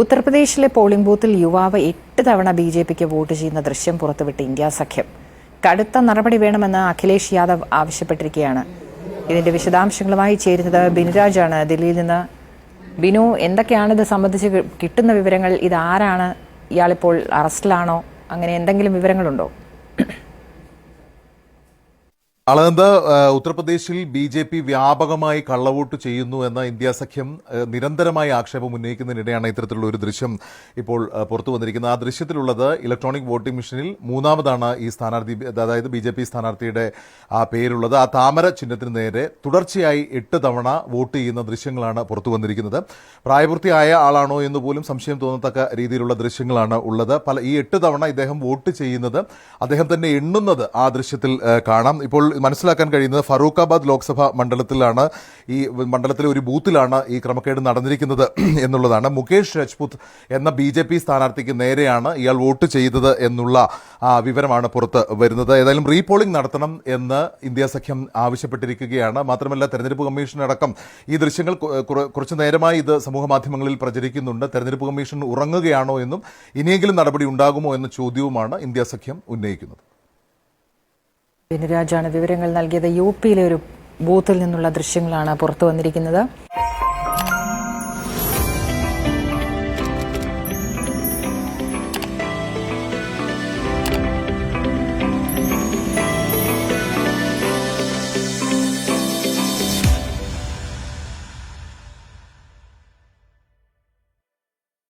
ഉത്തർപ്രദേശിലെ പോളിംഗ് ബൂത്തിൽ യുവാവ് എട്ട് തവണ ബി ജെ പിക്ക് വോട്ട് ചെയ്യുന്ന ദൃശ്യം പുറത്തുവിട്ട് ഇന്ത്യ സഖ്യം. കടുത്ത നടപടി വേണമെന്ന് അഖിലേഷ് യാദവ് ആവശ്യപ്പെട്ടിരിക്കുകയാണ്. ഇതിന്റെ വിശദാംശങ്ങളുമായി ചേരുന്നത് ബിനുരാജാണ്. ദില്ലിയിൽ നിന്ന് ബിനു എന്തൊക്കെയാണ് ഇത് സംബന്ധിച്ച് കിട്ടുന്ന വിവരങ്ങൾ? ഇതാരാണ്? ഇയാളിപ്പോൾ അറസ്റ്റിലാണോ? അങ്ങനെ എന്തെങ്കിലും വിവരങ്ങളുണ്ടോ? അളന്ത് ഉത്തർപ്രദേശിൽ ബി ജെ പി വ്യാപകമായി കള്ളവോട്ട് ചെയ്യുന്നു എന്ന ഇന്ത്യ സഖ്യം നിരന്തരമായി ആക്ഷേപം ഉന്നയിക്കുന്നതിനിടെയാണ് ഇത്തരത്തിലുള്ള ഒരു ദൃശ്യം ഇപ്പോൾ പുറത്തു വന്നിരിക്കുന്നത്. ആ ദൃശ്യത്തിലുള്ളത് ഇലക്ട്രോണിക് വോട്ടിംഗ് മെഷീനിൽ മൂന്നാമതാണ് ഈ സ്ഥാനാർത്ഥി അതായത് ബി ജെ പി സ്ഥാനാർത്ഥിയുടെ ആ പേരുള്ളത്. ആ താമര ചിഹ്നത്തിന് നേരെ തുടർച്ചയായി എട്ട് തവണ വോട്ട് ചെയ്യുന്ന ദൃശ്യങ്ങളാണ് പുറത്തു വന്നിരിക്കുന്നത്. പ്രായപൂർത്തിയായ ആളാണോ എന്ന് പോലും സംശയം തോന്നത്തക്ക രീതിയിലുള്ള ദൃശ്യങ്ങളാണ് ഉള്ളത്. പല ഈ എട്ട് തവണ ഇദ്ദേഹം വോട്ട് ചെയ്യുന്നത് അദ്ദേഹം തന്നെ എണ്ണുന്നത് ആ ദൃശ്യത്തിൽ കാണാം. ഇപ്പോൾ മനസ്സിലാക്കാൻ കഴിയുന്നത് ഫറൂഖാബാദ് ലോക്സഭാ മണ്ഡലത്തിലാണ് ഈ മണ്ഡലത്തിലെ ഒരു ബൂത്തിലാണ് ഈ ക്രമക്കേട് നടന്നിരിക്കുന്നത് എന്നുള്ളതാണ്. മുകേഷ് രജ്പുത് എന്ന ബി ജെ പി സ്ഥാനാർത്ഥിക്ക് നേരെയാണ് ഇയാൾ വോട്ട് ചെയ്തത് എന്നുള്ള വിവരമാണ് പുറത്ത് വരുന്നത്. ഏതായാലും റീപോളിംഗ് നടത്തണം എന്ന് ഇന്ത്യ സഖ്യം ആവശ്യപ്പെട്ടിരിക്കുകയാണ്. മാത്രമല്ല തെരഞ്ഞെടുപ്പ് കമ്മീഷൻ അടക്കം ഈ ദൃശ്യങ്ങൾ കുറച്ചു നേരമായി ഇത് സമൂഹ മാധ്യമങ്ങളിൽ പ്രചരിക്കുന്നുണ്ട്. തെരഞ്ഞെടുപ്പ് കമ്മീഷൻ ഉറങ്ങുകയാണോ എന്നും ഇനിയെങ്കിലും നടപടി ഉണ്ടാകുമോ എന്ന ചോദ്യവുമാണ് ഇന്ത്യ സഖ്യം ഉന്നയിക്കുന്നത്. ബിനുരാജാണ് വിവരങ്ങൾ നൽകിയത്. യു പിയിലെ ഒരു ബൂത്തിൽ നിന്നുള്ള ദൃശ്യങ്ങളാണ് പുറത്തു വന്നിരിക്കുന്നത്.